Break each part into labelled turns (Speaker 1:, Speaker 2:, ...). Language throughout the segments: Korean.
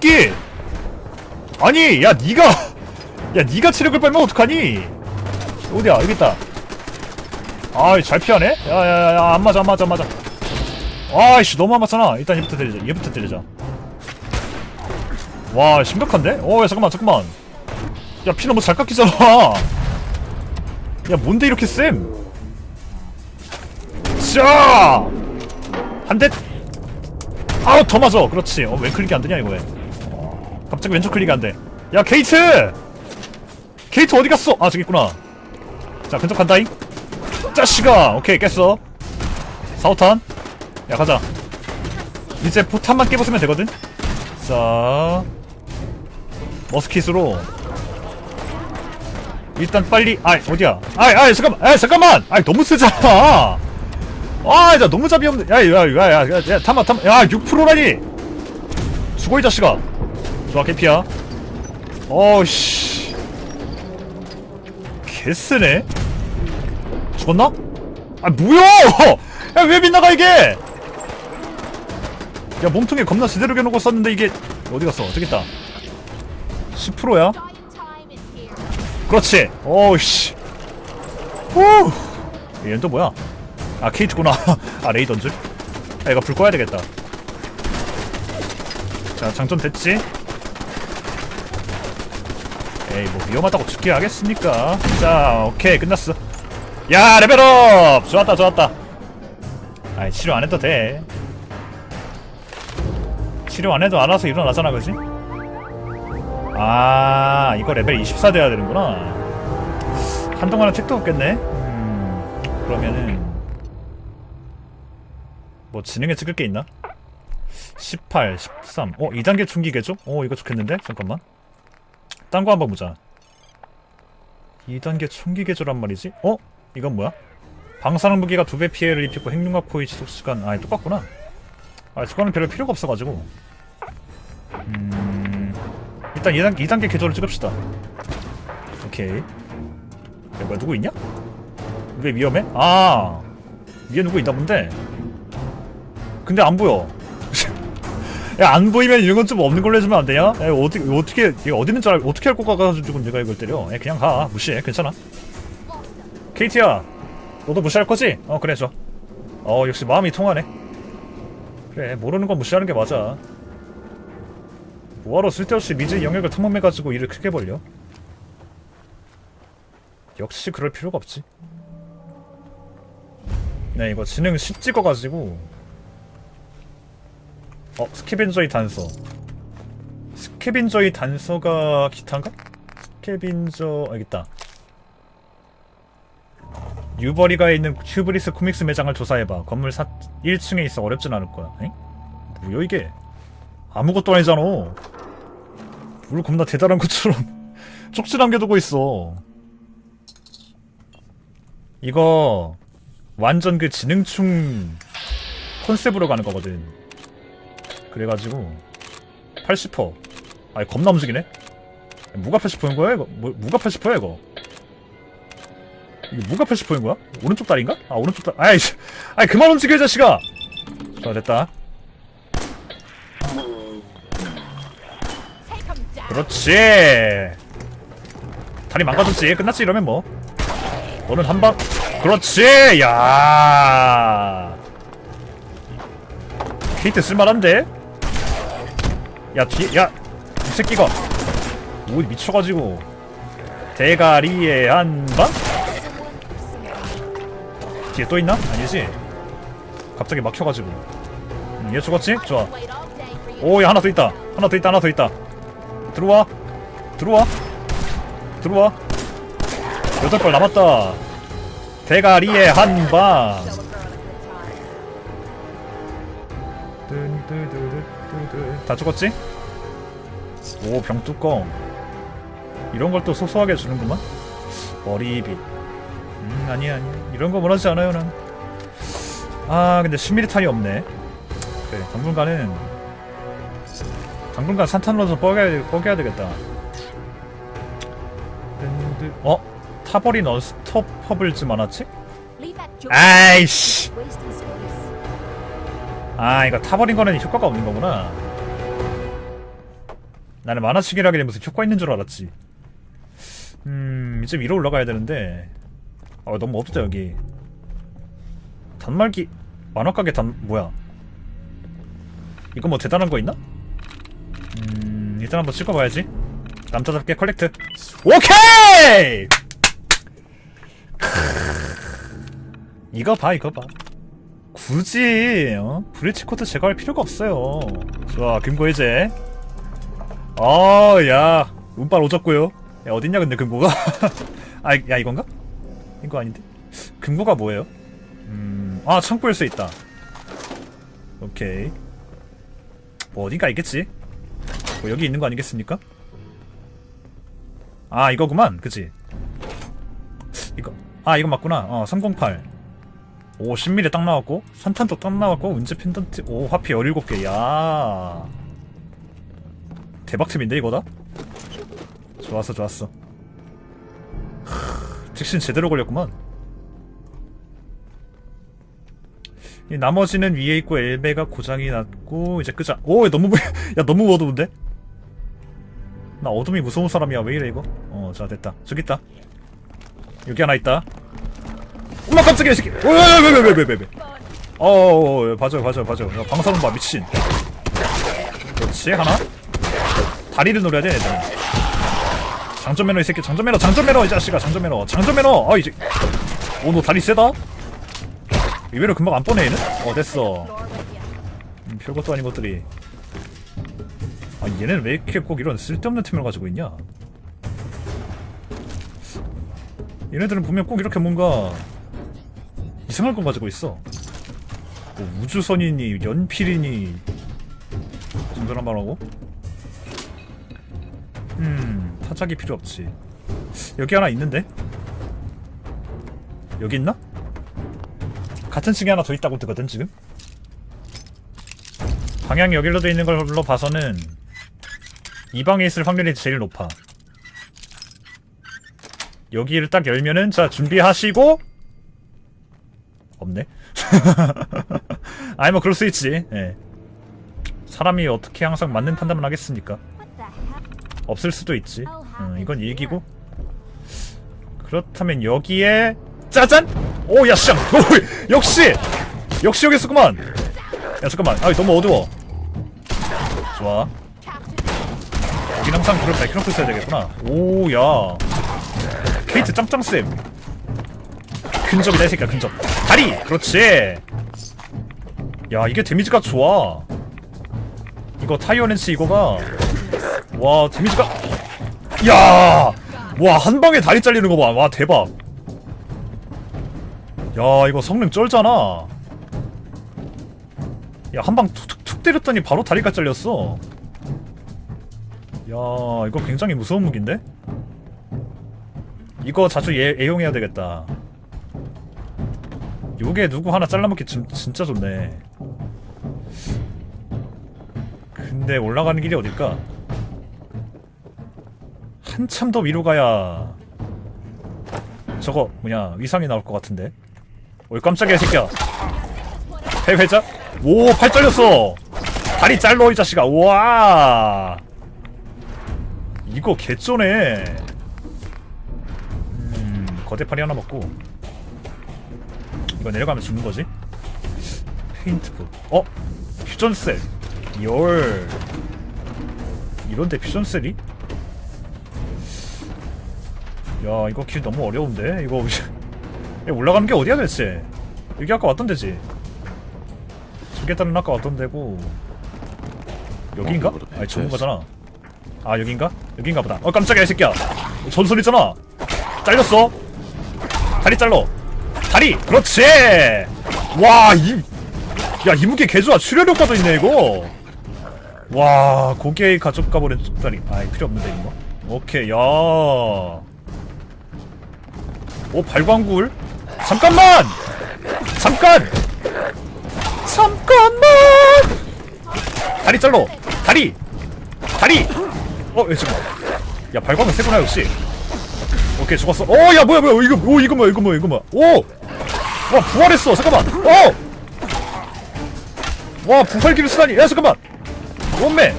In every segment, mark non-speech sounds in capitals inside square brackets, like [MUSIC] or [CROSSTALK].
Speaker 1: 새끼! 아니 야 니가 [LAUGHS] 야 니가 체력을 빨면 어떡하니? 어디야? 여기 있다. 아이 잘 피하네? 야 야 야 안 맞아 안 맞아 안 맞아. 아이씨 너무 안 맞잖아. 일단 얘부터 때리자 얘부터 때리자. 와 심각한데? 어 야 잠깐만 잠깐만. 야 피 너무 잘 깎이잖아. 야 뭔데 이렇게 쌤? 자! 한 대? 아우 더 맞아. 그렇지. 어 왼클릭이 안 되냐 이거 왜 갑자기 왼쪽 클릭이 안 돼 야 게이트 게이트 어디 갔어 아 저기 있구나 자 근접 간다잉 짜식아 오케이 깼어 사오탄 야 가자 이제 포탄만 깨부수면 되거든 자 머스킷으로 일단 빨리 아 어디야 아이 아이 잠깐만 아 잠깐만 아 너무 세잖아 아, 야, 너무 잡이 없네. 야, 야, 야, 야, 야, 야, 담아, 담아. 야, 6%라니! 죽어, 이 자식아. 좋아, 개피야. 어우씨. 개쓰네? 죽었나? 아, 뭐야! 야, 왜 빗나가, 이게! 야, 몸통에 겁나 제대로 겨누고 썼는데, 이게, 어디 갔어? 저기 있다. 10%야? 그렇지! 어우씨. 후! 얘는 또 뭐야? 아 케이트구나 [LAUGHS] 아 레이더인 줄? 아 이거 불 꺼야 되겠다 자 장전 됐지? 에이 뭐 위험하다고 죽게 하겠습니까 자 오케이 끝났어 야 레벨업 좋았다 좋았다 아이 치료 안 해도 돼 치료 안 해도 알아서 일어나잖아 그지? 아 이거 레벨 24 돼야 되는구나 한동안은 택도 없겠네 음 그러면은 뭐 지능에 찍을 게 있나? 18, 13. 어, 2단계 총기 개조? 어, 이거 좋겠는데? 잠깐만. 딴 거 한번 보자. 2단계 총기 개조란 말이지? 어? 이건 뭐야? 방사능 무기가 두 배 피해를 입히고 행동과 포위 지속 시간. 아, 똑같구나. 아, 저거는 별로 필요가 없어가지고. 음. 일단 2단, 2단계 개조를 찍읍시다. 오케이. 야, 뭐야, 누구 있냐? 왜 위험해? 아. 위에 누구 있나 본데? 근데 안 보여. 야, 안 보이면 이런 건 좀 없는 걸로 해주면 안 되냐? 야, 어떻게, 어떻게, 이거 어디 있는 줄 알, 어떻게 할 것 같아가지고 내가 이걸 때려. 야, 그냥 가. 무시해. 괜찮아. 케이티야, 너도 무시할 거지? 어, 그래, 좋아. 어, 역시 마음이 통하네. 그래, 모르는 건 무시하는 게 맞아. 뭐하러 쓸데없이 미지의 영역을 탐험해가지고 일을 크게 벌려? 역시 그럴 필요가 없지. 네, 이거 지능 10 찍어가지고 어 스케벤저의 단서. 스케벤저의 단서가 기타인가? 스케벤저 아 여깄다. 유버리가에 있는 큐브리스 코믹스 매장을 조사해봐. 건물 4, 1층에 있어. 어렵진 않을 거야. 엥? 뭐야 이게? 아무것도 아니잖아. 뭘 겁나 대단한 것처럼 [LAUGHS] 쪽지 남겨두고 있어. 이거 완전 그 지능충 컨셉으로 가는 거거든 그래가지고 80% 아니 겁나 움직이네? 무가 80%인 거야 이거? 뭐, 무가 80%야 이거? 이게 무가 80%인 거야? 오른쪽 다리인가? 아 오른쪽 다리 아이 아이 그만 움직여 이 자식아! 자 됐다. 그렇지. 다리 망가졌지. 끝났지 이러면 뭐. 너는 한방 그렇지! 야. 케이트 쓸만한데? 야 뒤에 야이 새끼가. 오 미쳐가지고. 대가리에 한방? 뒤에 또 있나? 아니지? 갑자기 막혀가지고. 음, 얘 죽었지? 좋아. 오야 하나 더 있다. 하나 더 있다 하나 더 있다. 들어와. 들어와. 들어와. 여덟 발 남았다. 대가리에 한방. 다 죽었지? 오 병뚜껑. 이런 걸 또 소소하게 주는구만. 머리빗. 음 아니야 아니야 이런 거 원하지 않아요 난 아 근데 10m탄이 없네. 그래 당분간은 당분간 산탄으로서 뻐겨야, 뻐겨야 되겠다. 어? 타버린 언스토퍼블즈 만화책? 아이씨! 아 이거 타버린 거는 효과가 없는 거구나 나는 만화치기라길래 무슨 효과 있는 줄 알았지. 음, 이제 위로 올라가야 되는데. 아, 너무 어둡다, 여기. 단말기, 만화가게 단, 뭐야. 이거 뭐 대단한 거 있나? 음, 일단 한번 찍어봐야지. 남자답게 컬렉트. 오케이! 이거 봐, 이거 봐. 굳이, 어? 브리치 코트 제거할 필요가 없어요. 좋아, 금고 해제. 어, 야, 운빨 오졌고요. 야, 어딨냐, 근데 금고가? [LAUGHS] 아, 야, 이건가? 이거 아닌데? 금고가 뭐예요? 음, 아, 창고일 수 있다. 오케이. 뭐, 어딘가 있겠지? 뭐, 여기 있는 거 아니겠습니까? 아, 이거구만. 그치? 이거. 아, 이거 맞구나. 어, 308. 오, 10mm 딱 나왔고, 산탄도 딱 나왔고, 운제 펜던트, 오, 화피 17개. 야 대박템인데, 이거다? 좋았어, 좋았어. 하, 직신 제대로 걸렸구만. 이 나머지는 위에 있고 엘베가 고장이 났고 이제 끄자. 오 너무 [LAUGHS] 야 너무 어두운데? 나 어둠이 무서운 사람이야 왜 이래 이거? 어 자 됐다 저기 있다 여기 하나 있다. 엄마 깜짝이야 이 새끼. 왜왜왜왜왜왜 어 봐줘 봐줘 봐줘. 야 방사능 봐 미친. 그렇지 하나. 다리를 노려야 돼 얘들은. 장전 매너 이 새끼 장전 매너 장전 매너 이 자식아 장전 매너. 장전 매너! 아 이제. 오너 다리 세다. 의외로 금방 안 뻔해 얘는? 어 됐어. 음, 별것도 아닌 것들이. 아 얘네는 왜 이렇게 꼭 이런 쓸데없는 템을 가지고 있냐? 얘네들은 보면 꼭 이렇게 뭔가 이상한 걸 가지고 있어. 뭐 우주선이니 연필이니. 정도란 말하고 음 타작이 필요 없지. 여기 하나 있는데? 여기 있나? 같은 층에 하나 더 있다고 뜨거든 지금? 방향이 여기로 돼 있는 걸로 봐서는 이 방에 있을 확률이 제일 높아. 여기를 딱 열면은 자 준비하시고! 없네. [LAUGHS] 아니 뭐 그럴 수 있지. 예. 사람이 어떻게 항상 맞는 판단을 하겠습니까 없을 수도 있지 음, 이건 일기고 그렇다면 여기에 짜잔! 오, 야, 쌍! 오, 역시! 역시 여기 있었구만! 야, 잠깐만. 아, 너무 어두워. 좋아. 여긴 항상 그걸 밝혀놓고 있어야 되겠구나. 오, 야. 케이트 짱짱쌤. 근접이다, 이 새끼야, 근접. 다리! 그렇지! 야, 이게 데미지가 좋아. 이거 타이어 렌치 이거가. 와, 데미지가. 야! 와, 한 방에 다리 잘리는 거 봐. 와, 대박. 야 이거 성능 쩔잖아 야 한방 툭툭툭 때렸더니 바로 다리가 잘렸어 야 이거 굉장히 무서운 무기인데? 이거 자주 애, 애용해야 되겠다 요게 누구 하나 잘라먹기 진, 진짜 좋네 근데 올라가는 길이 어딜까? 한참 더 위로 가야 저거 뭐냐 위상이 나올 것 같은데? 어이 깜짝이야 이 새끼야. 해회자? 오팔 잘렸어. 다리 잘러 이 자식아. 우와. 이거 개쩌네. 음 거대파리 하나 먹고. 이거 내려가면 죽는 거지? 페인트북. 어? 퓨전셀. 열. 이런데 퓨전셀이? 야 이거 길 너무 어려운데 이거 [LAUGHS] 야, 올라가는 게 어디야 대체? 여기 아까 왔던 데지. 저계단은 아까 왔던 데고 여기인가? 아니 좋은 거잖아. 아 여긴가? 여긴가 보다. 어 깜짝이야 이 새끼야. 전설 있잖아. 잘렸어. 다리 잘러. 다리. 그렇지. 와 이. 야 이 무게 개좋아 출혈 효과도 있네 이거. 와 고개의 가족 가버린 쑥다리. 아 필요 없는데 이거. 오케이 야. 오 발광굴. 잠깐만! 잠깐! 잠깐만! 다리 잘러! 다리! 다리! 어, 야, 잠깐. 야, 발광은 세구나, 역시. 오케이, 죽었어. 어, 야, 뭐야, 뭐야, 이거, 오, 이거 뭐야, 이거 뭐야, 이거 뭐야. 오! 와, 부활했어, 잠깐만. 어! 와, 부활기를 쓰다니. 야, 잠깐만! 원맨!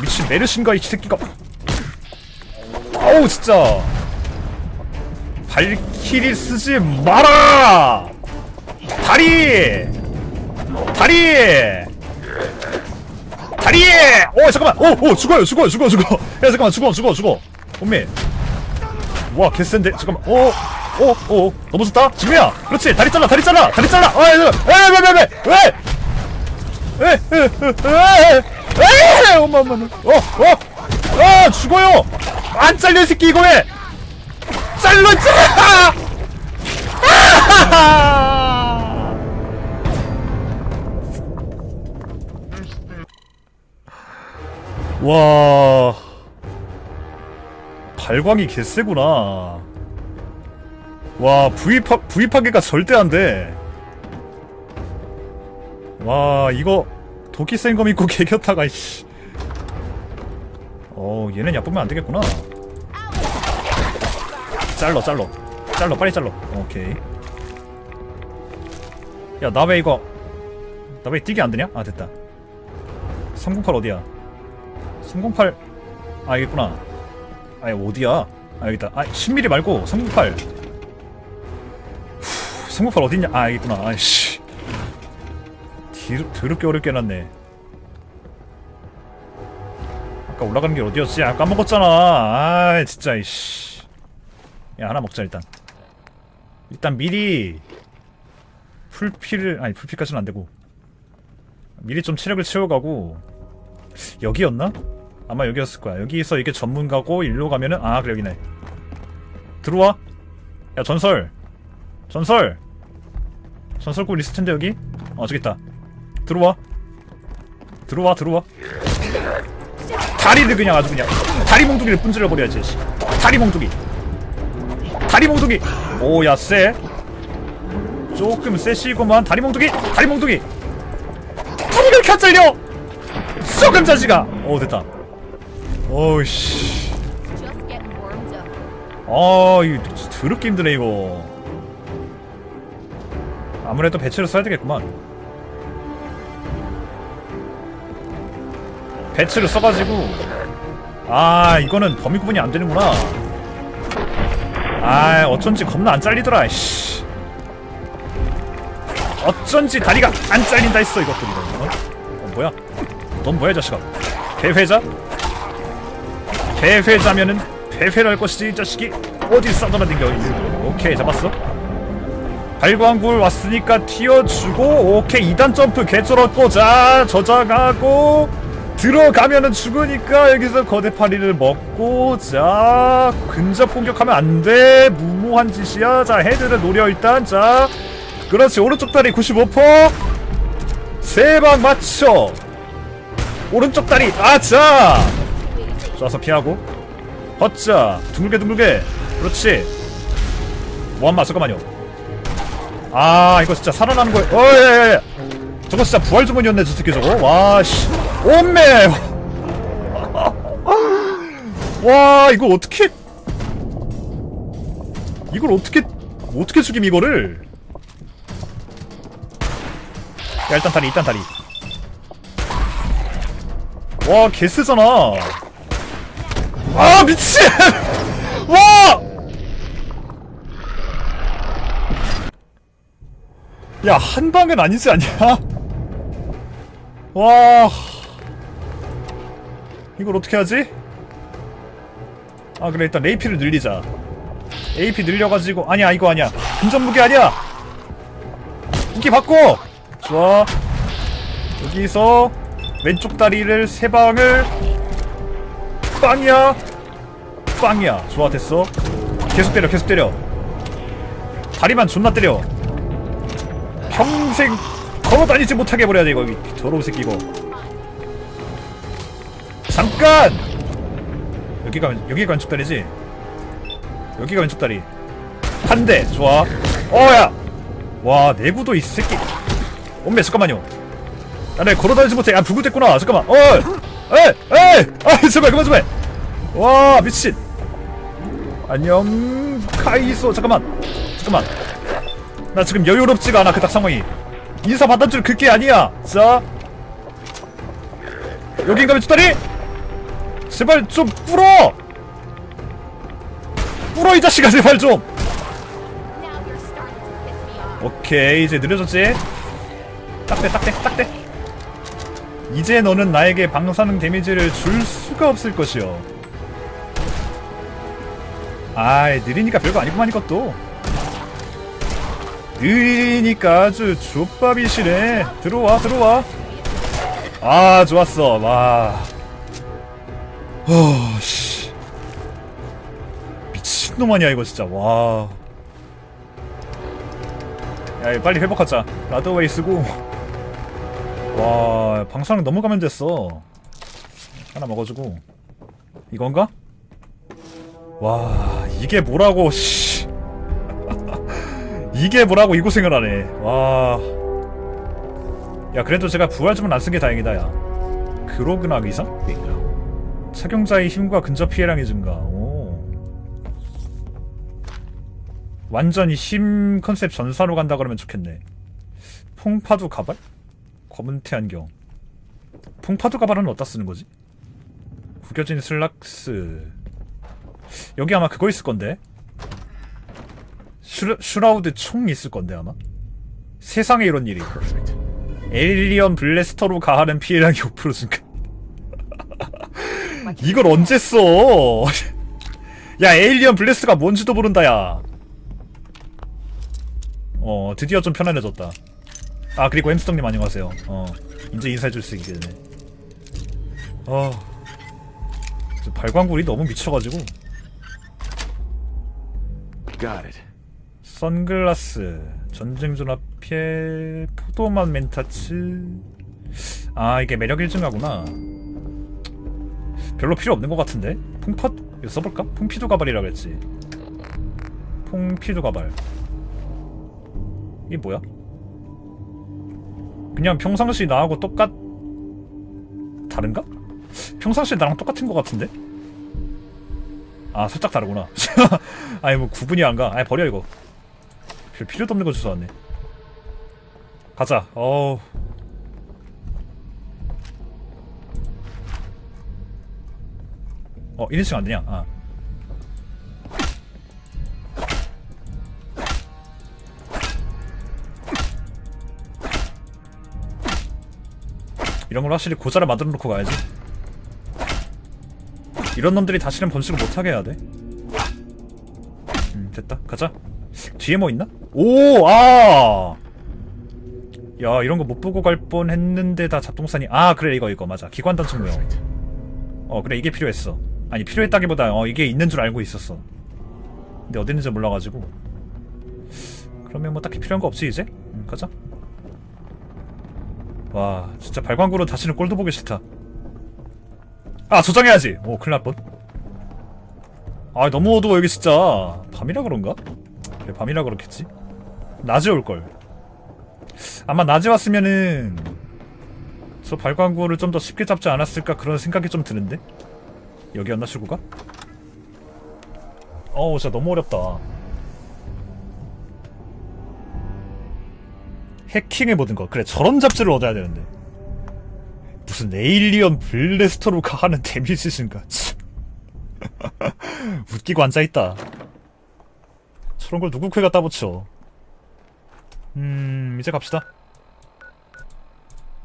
Speaker 1: 미친 메르신가 이 새끼가 아우 진짜 발키리 쓰지 마라! 다리! 다리! 다리! 오 잠깐만! 오 오 죽어요 죽어요 죽어 죽어. 야 잠깐만 죽어 죽어 죽어. 엄미. 와 개센데? 잠깐만. 오 오 오 너무 좋다. 지금이야. 그렇지. 다리 잘라 다리 잘라 다리 잘라. 아왜왜왜 왜 왜? 에에에에에 엄마 엄마 엄마. 어어아 죽어요. 안 잘려 이 새끼 이거 왜 아! [LAUGHS] 와. 발광이 개쎄구나. 와 부입하 부입하기가 절대 안돼. 와 이거 도끼 센거 믿고 [LAUGHS] 이씨. 어 얘는 얕보면 안되겠구나 잘러 잘러 잘러 빨리 잘러 오케이. 야 나 왜 이거 나 왜 뛰기 안되냐? 아 됐다. 308 어디야? 308 아 여기있구나. 아 여기 어디야? 아 여기있다. 아 10mm 말고 308 308 어딨냐? 아 여기있구나. 아이씨 드, 더럽게 어렵게 해놨네. 아까 올라가는 게 어디였지? 아 까먹었잖아. 아 진짜 이씨 야 하나 먹자 일단. 일단 미리 풀피를 아니 풀피까지는 안되고. 미리 좀 체력을 채워가고. 여기였나? 아마 여기였을 거야. 여기서 이게 전문가고 일로 가면은 아 그래 여기네. 들어와. 야 전설. 전설. 전설국 리스트인데 여기? 어 저기 있다. 들어와. 들어와 들어와. 다리를 그냥 아주 그냥 다리 몽둥이를 분질러 버려야지 씨. 다리 몽둥이 다리 몽둥이. 오야 쎄. 조금 세시구만. 다리 몽둥이 다리 몽둥이. 다리가 이렇게 안 잘려 쏘금 자식아. 오 됐다. 어이씨.
Speaker 2: Just getting warmed up.
Speaker 1: 아 이거 더럽게 힘드네 이거. 아무래도 배치를 써야 되겠구만. 배치를 써가지고. 아 이거는 범위 구분이 안 되는구나 아 어쩐지 겁나 안 잘리더라 씨. 어쩐지 다리가 안 잘린다 했어 이것들이. 어? 어 뭐야? 넌 뭐야 이 자식아? 배회자? 배회자면은 배회를 할 것이지 이 자식이. 어디 싸돌아댕겨 오케이 잡았어. 발광굴 왔으니까 튀어주고 오케이 2단 점프 개쩔었고 자 저장하고 들어가면은 죽으니까 여기서 거대 파리를 먹고 자 근접 공격하면 안 돼. 무모한 짓이야. 자 헤드를 노려 일단. 자 그렇지. 오른쪽 다리 95%세 방 맞춰. 오른쪽 다리 아자 쏴서 피하고. 허자. 둥글게 둥글게. 그렇지. 뭐한마 잠깐만요. 아 이거 진짜 살아나는 거야 어예예예 저거 진짜 부활 주문이었네 저 새끼 저거. 와씨. 오메 와 이거 어떻게 이걸 어떻게 어떻게 죽임 이거를? 야 일단 다리 일단 다리. 와 개쓰잖아. 아 미친! [LAUGHS] 와! 야, 한 방은 아니지 않냐? 와. 이걸 어떻게 하지? 아, 그래, 일단 AP를 늘리자. AP 늘려가지고, 아니야, 이거 아니야. 금전 무기 아니야! 무기 바꿔! 좋아. 여기서, 왼쪽 다리를 세 방을, 빵이야! 빵이야. 좋아, 됐어. 계속 때려, 계속 때려. 다리만 존나 때려. 평생 걸어다니지 못하게 해버려야 돼 이거. 이 더러운 새끼 이거 잠깐! 여기가 왼- 여기가 왼쪽 다리지? 여기가 왼쪽 다리. 한 대 좋아. 어야! 와 내구도 이 새끼. 엄매 잠깐만요. 야내 걸어다니지 못해. 야 불구됐구나. 잠깐만. 어! 에이 에이 아 [LAUGHS] 제발 그만 좀해 와 미친. 안녕 카이소. 잠깐만. 잠깐만. 나 지금 여유롭지가 않아 그닥 상황이 인사 받을 줄 그게 아니야 자 여긴가 왼쪽 다리 제발 좀 뿌려! 뿌려 이 자식아 제발 좀! 오케이 이제 느려졌지? 딱대 딱대 딱대 이제 너는 나에게 방사능 데미지를 줄 수가 없을 것이오 아이 느리니까 별거 아니구만 이것도 느리니까 아주 족밥이시네 들어와 들어와 아 좋았어 와 어씨 미친놈 아니야 이거 진짜 와 야, 빨리 회복하자. 라드웨이 쓰고. 와, 방사능 너무 감염됐어. 하나 먹어주고. 이건가? 와, 이게 뭐라고, 씨. 이게 뭐라고 이 고생을 하네. 와. 야, 그래도 제가 부활점은 안쓴 게 다행이다, 야. 그로그나 이상? 착용자의 힘과 근접 피해량이 증가. 오. 완전히 힘 컨셉 전사로 간다 그러면 좋겠네. 풍파두 가발? 검은 태안경. 풍파두 가발은 어디다 쓰는 거지? 구겨진 슬락스. 여기 아마 그거 있을 건데. 슈, 슈라우드 총 있을 건데 아마. 세상에 이런 일이. 에일리언 블래스터로 가하는 피해량이 5% 증가. 이걸 언제 써? 야 에일리언 블래스터가 뭔지도 모른다 야. 어 드디어 좀 편안해졌다 아 그리고 햄스터님 안녕하세요 어 이제 인사해줄 수 있게 되네 어저 발광굴이 너무 미쳐가지고
Speaker 3: Got it.
Speaker 1: 선글라스 전쟁 전화피해 포도맛 멘타츠 아 이게 매력 일증가구나. 별로 필요 없는 것 같은데? 풍파 이거 써볼까? 풍피도 가발이라 그랬지. 풍피도 가발. 이게 뭐야? 그냥 평상시 나하고 똑같 다른가? 평상시 나랑 똑같은 것 같은데? 아 살짝 다르구나. [LAUGHS] 아니 뭐 구분이 안가. 아니 버려 이거 별 필요도 없는 거 주워 왔네. 가자. 어우. 어 1인칭 안되냐? 아. 이런 걸 확실히 고자를 만들어 놓고 가야지. 이런 놈들이 다시는 번식을 못하게 해야 돼. 음, 됐다. 가자 뒤에 뭐 있나? 오! 아! 야 이런 거 못 보고 갈 뻔 했는데 다 잡동사니. 아 그래 이거 이거. 맞아. 기관단 측명 어 그래 이게 필요했어. 아니 필요했다기보다 어 이게 있는 줄 알고 있었어. 근데 어디 있는지 몰라가지고. 그러면 뭐 딱히 필요한 거 없지 이제? 음, 가자. 와 진짜 발광구로 다시는 꼴도 보기 싫다. 아 저장해야지! 오 큰일 날뻔. 아 너무 어두워 여기 진짜. 밤이라 그런가? 그래 밤이라 그렇겠지? 낮에 올걸. 아마 낮에 왔으면은 저 발광구를 좀 더 쉽게 잡지 않았을까 그런 생각이 좀 드는데? 여기였나 출구가? 어우 진짜 너무 어렵다. 해킹의 모든 것 그래 저런 잡지를 얻어야 되는데. 무슨 에일리언 블래스터로 가하는 데미지신가. 참. [LAUGHS] 웃기고 앉아있다 저런 걸 누구 코에 갖다 붙여? 음 이제 갑시다.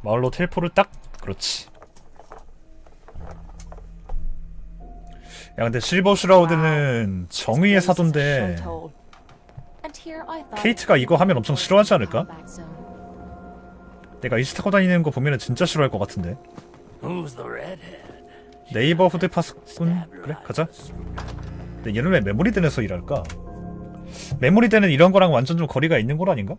Speaker 1: 마을로 텔포를 딱 그렇지. 야 근데 실버 슈라우드는 정의의 사도인데 케이트가 이거 하면 엄청 싫어하지 않을까? 내가 이스 타고 다니는 거 보면 은 진짜 싫어할 것 같은데.
Speaker 3: Redhead?
Speaker 1: 네이버 후드 파스꾼? 그래 가자. 근데 얘는 왜 메모리덴에서 일할까? 메모리덴은 이런 거랑 완전 좀 거리가 있는 거 아닌가?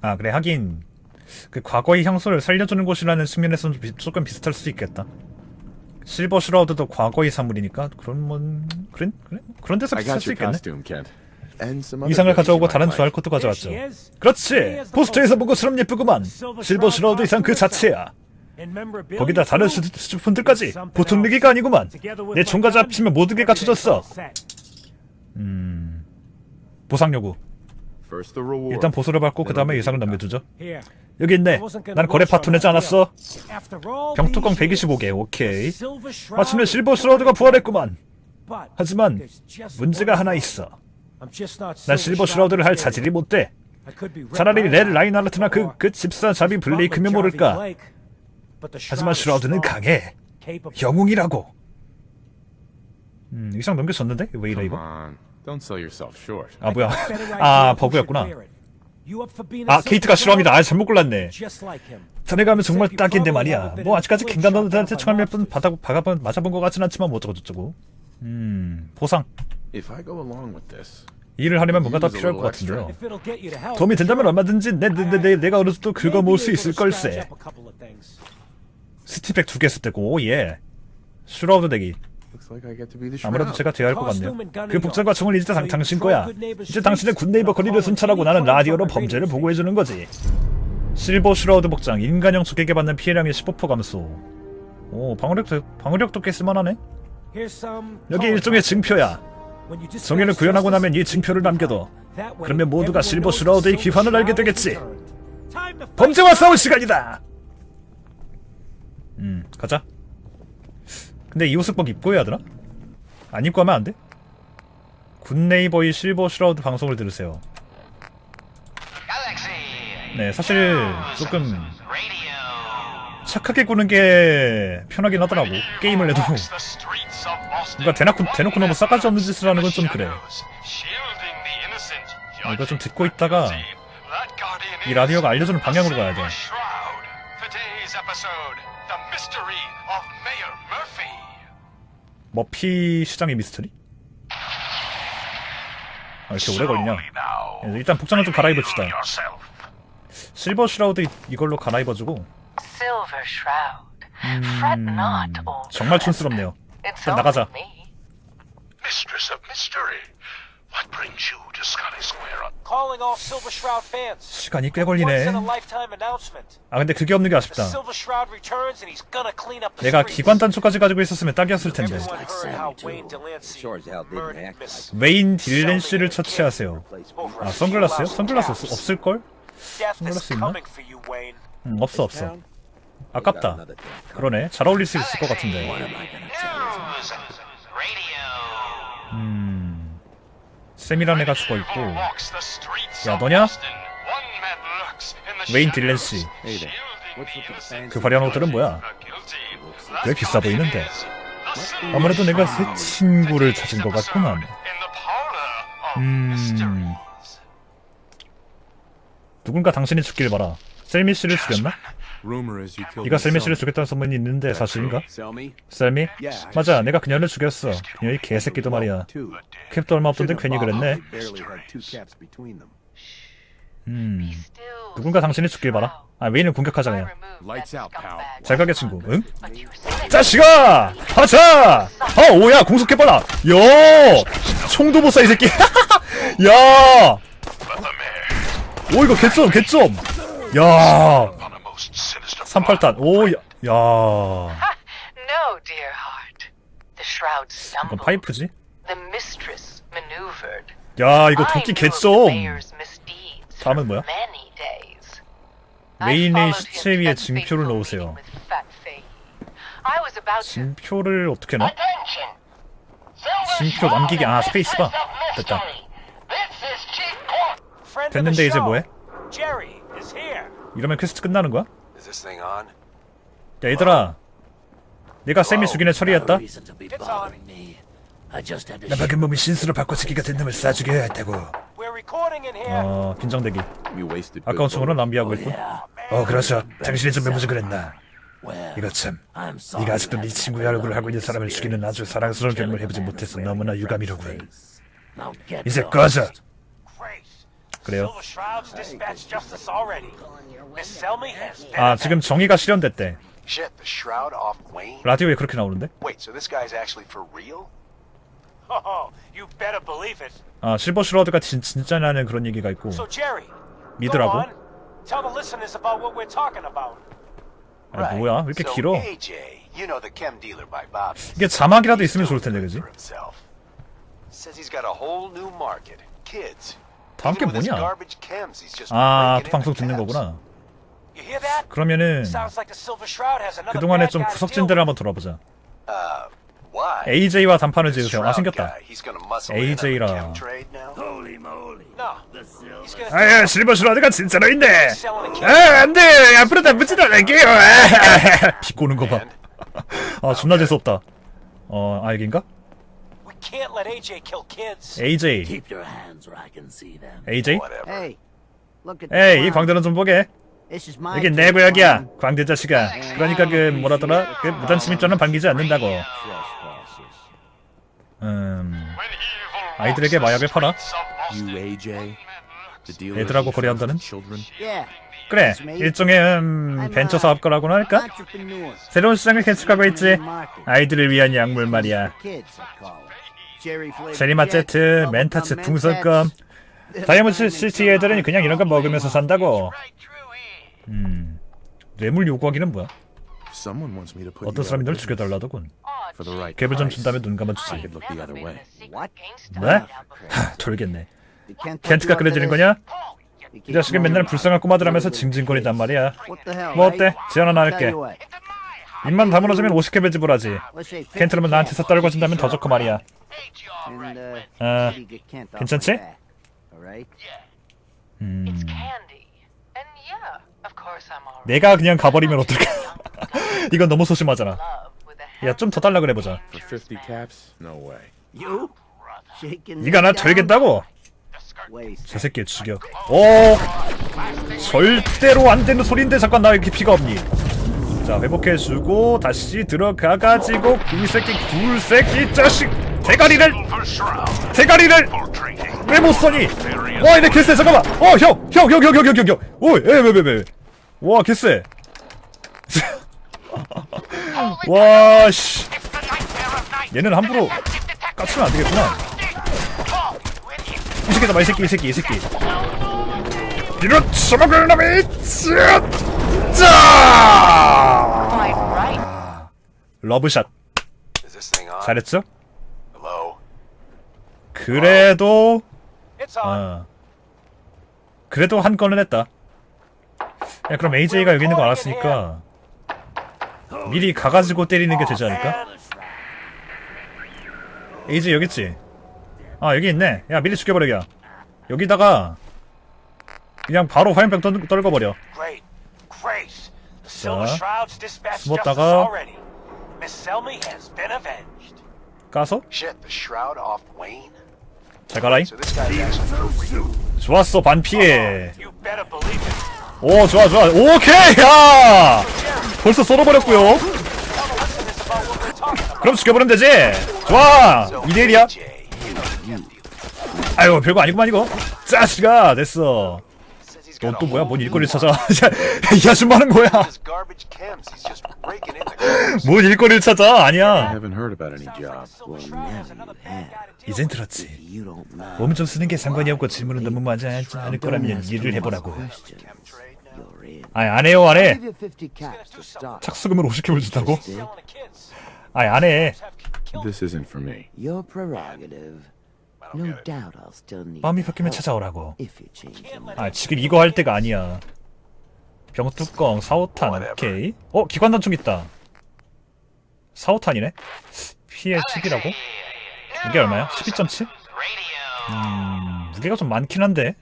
Speaker 1: 아 그래 하긴. 그 과거의 향수를 살려주는 곳이라는 측면에서는 좀 비- 조금 비슷할 수 있겠다. 실버 슈라우드도 과거의 사물이니까 그런 뭐 그런 그래? 그런 데서 비슷할 수 있겠네. 이상을 가져오고 다른
Speaker 3: like.
Speaker 1: 코트 가져왔죠. 그렇지! 포스터에서 본 것처럼 예쁘구만. 실버 슈라우드 이상 그 자체야 거기다 다른 수- 수준분들까지 보통 얘기가 아니구만 내 총까지 합치면 모든 게 갖춰졌어 음 보상 요구. 일단 보수를 받고 그 다음에 예상을 넘겨주죠.
Speaker 4: Here.
Speaker 1: 여기 있네. 난 거래 파토 내지 않았어. 병뚜껑
Speaker 4: 병뚜껑
Speaker 1: 125개. 오케이. 마침내 실버 스라우드가 부활했구만. 하지만 문제가 하나 있어. 난 실버 슈라우드를 할 자질이 못 돼. 차라리 레드 라인하르트나 그, 그 집사 자비 블레이크면 모를까. 하지만 슈라우드는 강해. 영웅이라고. 음, 이상 넘겨졌는데? 왜 이래 이거? 아 뭐야? [LAUGHS] 아 버그였구나. 아 케이트가 싫어합니다. 아 잘못 골랐네. 자네가 하면 정말 딱인데 말이야. 뭐 아직까지 갱단너들한테 총알 몇번 받아 박아본 맞아본 것 같진 않지만 뭐 어쩌고저쩌고. 음 보상. 일을 하려면 뭔가 더 필요할 것 같은데요. 도움이 된다면 얼마든지 내, 내, 내, 내, 내가 어느 정도 긁어모을 수 있을 걸세. 스티백 두개 습되고 오예. 슈라우드 대기. 아무래도. 제가 돼야 할 것 같네요. 그 복장과 총은 이제 당, 당신 거야. 이제 당신의 굿네이버 거리를 순찰하고 나는 라디오로 범죄를 보고해주는 거지. 실버 슈라우드 복장, 인간형 적에게 받는 피해량의 15% 감소. 오, 방어력도, 방어력도 꽤 쓸만하네? 여기 일종의 증표야. 정의를 구현하고 나면 이 증표를 남겨둬. 그러면 모두가 실버 슈라우드의 기환을 알게 되겠지. 범죄와 싸울 시간이다! 음, 가자. 근데 이 옷을 꼭 입고 해야 되나? 안 입고 하면 안 돼? 굿네이버의 실버 슈라우드 방송을 들으세요. 네, 사실 조금 착하게 구는 게 편하긴 하더라고. 게임을 해도. 뭔가 대놓고, 대놓고 너무 싸가지 없는 짓을 하는 건 좀 그래. 아, 이거 좀 듣고 있다가 이 라디오가 알려주는 방향으로 가야 돼. 머피 시장의 미스터리? 아, 이렇게 오래 걸리냐? 예, 일단 복장을 좀 갈아입읍시다. 실버 슈라우드 이- 이걸로 갈아입어주고
Speaker 5: Silver Shroud. Fret not, old
Speaker 1: 정말. 촌스럽네요.
Speaker 5: It's
Speaker 1: 일단 나가자.
Speaker 6: Mistress of Mystery. What brings you to Scully Square
Speaker 4: Calling all Silver Shroud fans.
Speaker 1: 시간이 꽤
Speaker 4: Once
Speaker 1: 걸리네.
Speaker 4: in a lifetime announcement.
Speaker 1: 아 근데 그게 없는 게
Speaker 4: The
Speaker 1: 아쉽다.
Speaker 4: Silver Shroud returns and he's gonna clean up the
Speaker 1: 내가
Speaker 4: streets.
Speaker 1: 기관 단초까지 가지고 있었으면 딱이었을 텐데.
Speaker 4: Everyone heard how Wayne Delancey murdered Miss.
Speaker 1: 웨인 딜렌 씨를 처치하세요.
Speaker 4: over
Speaker 1: 아
Speaker 4: a few
Speaker 1: 선글라스요?
Speaker 4: lousy
Speaker 1: 선글라스. 없- 없을 걸?
Speaker 4: Death is
Speaker 1: 선글라스 있나?
Speaker 4: coming for you, Wayne.
Speaker 1: 음, 없어 없어. 아깝다. 그러네. 잘 어울릴 수 있을 것 같은데. 쌤이란 애가 죽어 있고.
Speaker 6: Walks the streets
Speaker 1: 야, 너냐? 웨인
Speaker 6: shadows,
Speaker 1: 딜렌 씨.
Speaker 3: Hey there.
Speaker 6: shielding
Speaker 3: What's
Speaker 6: the
Speaker 3: with the
Speaker 6: innocent
Speaker 3: fancy
Speaker 1: 그 화려한 옷들은 뭐야? 꽤 비싸 보이는데. 아무래도 내가. 새 친구를 찾은 것 같구만. 음. 누군가 당신이 죽길 바라. 셀미 씨를 죽였나? 네가 셀미
Speaker 3: my
Speaker 1: 씨를
Speaker 3: son.
Speaker 1: 죽였다는 소문이 있는데 사실인가? 셀미? 맞아, 내가 그녀를 죽였어. 그녀의 개새끼도 말이야. 캡도 얼마 없던데 괜히. 그랬네. 음. 누군가 당신이 죽길 바라. 아, 웨인을 공격하자 그냥. 잘 가게 친구. 응? 자식아! 하자! 아, 오야, 공속해봐라! 야! 총도 못 쏴, 이 새끼! 야! 오, 이거 개점, 개점! 야!
Speaker 6: On a most sinister
Speaker 1: 38탄, 오, 야, 야.
Speaker 5: No, dear heart. The shroud
Speaker 1: 이건
Speaker 5: stumbled.
Speaker 1: 파이프지?
Speaker 5: The mistress maneuvered.
Speaker 1: 야, 이거
Speaker 5: I
Speaker 1: 도끼
Speaker 5: misdeeds
Speaker 1: 다음은 뭐야?
Speaker 5: many days. I
Speaker 1: 메인의
Speaker 5: followed
Speaker 1: 시체 위에 징표를 넣으세요.
Speaker 5: meeting with Fat Faye. I was about to
Speaker 1: 진표를 어떻게 넣어?
Speaker 6: Attention!
Speaker 1: 진표 남기기, 아, 스페이스바. 됐다.
Speaker 4: Friend of the
Speaker 1: 됐는데 이제
Speaker 4: show.
Speaker 1: 뭐해?
Speaker 4: Jerry is here.
Speaker 1: 이러면 퀘스트 끝나는 거야? 야, 얘들아. 내가 쌤이 죽인 애 처리했다? 나 방금 몸이 신수로 바꿔치기가 된 놈을 했다고.
Speaker 4: Recording in here.
Speaker 1: 어, 빈정대기.
Speaker 3: Good
Speaker 1: 아까운 총으로. 낭비하고 있군. 어, 그렇죠. 당신이 좀 매무지 그랬나. 이거 참. 네가 아직도 네 친구의 얼굴을 하고 있는 사람을 죽이는 아주 사랑스러운 경험을 해보지 못해서 너무나 유감이로군. 이제 꺼져. 그래요. 아, 지금 정의가 실현됐대. 라디오에 그렇게 나오는데?
Speaker 4: Oh.
Speaker 1: 아, 실버 슈라우드가 진, 진짜냐는 그런 얘기가 있고. 믿으라고? 아, 뭐야? 왜 이렇게 길어? 이게 자막이라도 있으면 좋을 텐데, 그지? 다음 게 뭐냐? 아, 방송 듣는. 거구나. 그러면은 그동안에 좀 구석진들을
Speaker 4: with.
Speaker 1: 한번 돌아보자.
Speaker 7: Uh?
Speaker 1: AJ와 단판을 지으세요. 아, 생겼다.
Speaker 7: guy, he's gonna muscle in on the
Speaker 1: AJ 라.
Speaker 7: chem trade now?
Speaker 4: No. He's gonna
Speaker 1: 아야, 실버 슈라드가 진짜로 있네. 아, 안 돼. 앞으로 나쁘지도 않을게요. 비꼬는 거 봐. 아, 존나 재수없다. 어, 아, 여긴가?
Speaker 4: Can't let AJ kill kids.
Speaker 1: AJ.
Speaker 8: your hands where I can see them.
Speaker 1: AJ?
Speaker 7: Whatever.
Speaker 9: Hey, look at
Speaker 1: 에이, 이 광대는 좀 보게.
Speaker 9: This is my
Speaker 1: 여긴
Speaker 9: take
Speaker 1: 내 구역이야.
Speaker 9: on-
Speaker 1: 광대 자식아. 그러니까 그 뭐라더라? 그 무단 침입자는 반기지 않는다고. 음, 아이들에게 마약을 팔아?
Speaker 3: You AJ, the dealer
Speaker 1: 애들하고 거래한다는?
Speaker 3: sells children.
Speaker 9: Yeah,
Speaker 1: 그래. 일종의 음, 벤처 사업가라고나 할까?
Speaker 9: entrepreneur.
Speaker 1: 새로운 시장을 개척하고 있지. 아이들을 위한 약물 말이야.
Speaker 9: Kids, I call it.
Speaker 1: 마 제트,
Speaker 9: jet,
Speaker 1: 멘타츠,
Speaker 9: mentats.
Speaker 1: 다이아몬드 시티 애들은 그냥 이런 거 먹으면서 산다고. 음, 뇌물 요구하기는 뭐야? 어떤 사람이 널 죽여달라더군. 갭을 좀. 준다면 눈 감아
Speaker 3: I
Speaker 1: 주지.
Speaker 3: could look the other way.
Speaker 9: What?
Speaker 1: 네? 돌겠네.
Speaker 9: Can't put
Speaker 1: 켄트가
Speaker 9: under
Speaker 1: 거냐? 이 자식은 맨날. 불쌍한 꼬마들 하면서 징징거린단 말이야. 뭐? 어때? 제안 하나 할게. 입만 다물어주면 50캡을 지불하지.
Speaker 9: let's say 50
Speaker 1: 켄트라면 나한테서 떨궈준다면 더 좋고 말이야.
Speaker 9: uh,
Speaker 1: 아, 괜찮지? 음. 내가 그냥 가버리면 어떨까? 이건 너무 소심하잖아. 야, 좀 더 달라 그래 보자.
Speaker 3: For 50 caps? No way.
Speaker 9: You? Shaking
Speaker 1: 네가 나?
Speaker 9: Waste.
Speaker 1: 저 새끼 죽여. 오, 절대로 안 되는 소린데 잠깐 나 이렇게 피가 없니? 자, 회복해주고 다시 들어가가지고 이 새끼 굴 새끼 자식 대가리를. 대가리를. 왜 못 써니? 와, 이래 개쎄 잠깐만. 어, 형, 형, 형, 형, 형, 형, 형, 형. 오, 에, 왜, 왜, 왜? 와, 개쎄. [LAUGHS] 와, 씨. 얘는 함부로 까치면 안 되겠구나. 이 새끼다, 마, 이 새끼, 이 새끼, 이 새끼. 이런 처먹을 놈이 짜! 러브샷? 잘했죠? 그래도. 어. 그래도 한 건은 했다. 야, 그럼 AJ가 여기 있는 거 알았으니까 미리 가가지고 때리는 게 되지 않을까? AJ 여기 있지? 아 여기 있네. 야 미리 죽여버려야. 여기다가 그냥 바로 화염병 떨, 떨궈버려.
Speaker 4: Great. Great. The Silver
Speaker 1: 자, 숨었다가. 까서? 잘 가라잉. 좋았어 반 피해.
Speaker 4: You better believe it.
Speaker 1: 오 좋아 좋아. 오케이 야. 벌써 썰어버렸고요. 그럼 죽여버리면 되지. 좋아.
Speaker 7: So,
Speaker 1: 2대1이야.
Speaker 7: AJ, you know the chem dealer.
Speaker 1: 아유 별거 아니구만 이거 짜식아 됐어
Speaker 7: Got
Speaker 1: 또 뭐야 뭔 일거리. 찾아 이 아줌마는 뭐야. 뭔 일거리를 찾아 아니야 이젠. 들었지. 몸 좀 쓰는 게 상관이 없고 질문은 너무 많지 않을 거라면 일을 해보라고. 아니 안 해요 안해
Speaker 9: Give you 50 caps to start.
Speaker 1: 착수금을 50캡을 준다고? 아니 안해
Speaker 4: Have killed
Speaker 3: This isn't for me.
Speaker 9: Your prerogative. No doubt I'll still need
Speaker 1: 마음이 바뀌면 찾아오라고.
Speaker 9: if you change your mind.
Speaker 1: 아 지금 이거 할 때가 아니야. 병뚜껑 사오탄 오케이. 어 기관단총 있다. 사오탄이네? 피해 10이라고? 이게 얼마야? 12.7? 음 무게가 좀 많긴 한데.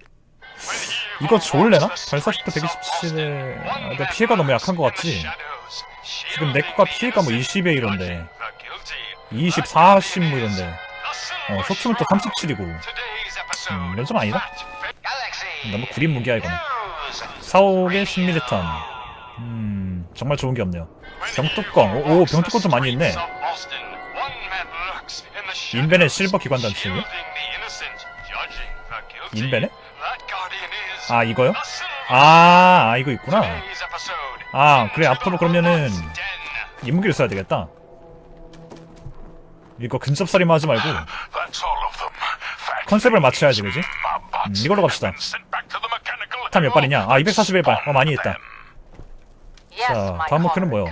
Speaker 1: 이거 좋을래나? 발사식도 127에 아, 근데 피해가 너무 약한 것 같지? 지금 내 거가 피해가 뭐 20에 이런데. 20, 40 뭐 이런데 어 소총은 또 37이고 음 이건 좀 아니다? 너무 구린 무기야 이거는 사옥의 10m탄 음 정말 좋은 게 없네요 병뚜껑 오, 오 병뚜껑 좀 많이 있네 인벤의 실버 기관단총이요? 인벤에? 아 이거요? 아, 아 이거 있구나 아 그래 앞으로 그러면은 이 무기를 써야 되겠다 이거 근접살이만 하지 말고 컨셉을 맞춰야지 그지? 음, 이걸로 갑시다 탄몇 발이냐? 아 241발 어 많이 했다 자, 다음 목표는 뭐요?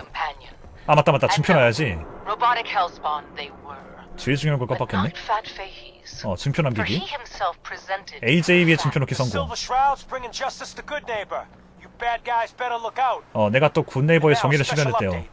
Speaker 1: 아 맞다 맞다
Speaker 5: were.
Speaker 1: 제일 중요한 걸 깜빡했네. 어, 증표 남기기.
Speaker 5: himself presented
Speaker 1: AJ 위에
Speaker 5: facts.
Speaker 1: 증표 넣기 성공. 어, 내가 또 굿네이버의 정의를 실현했대요.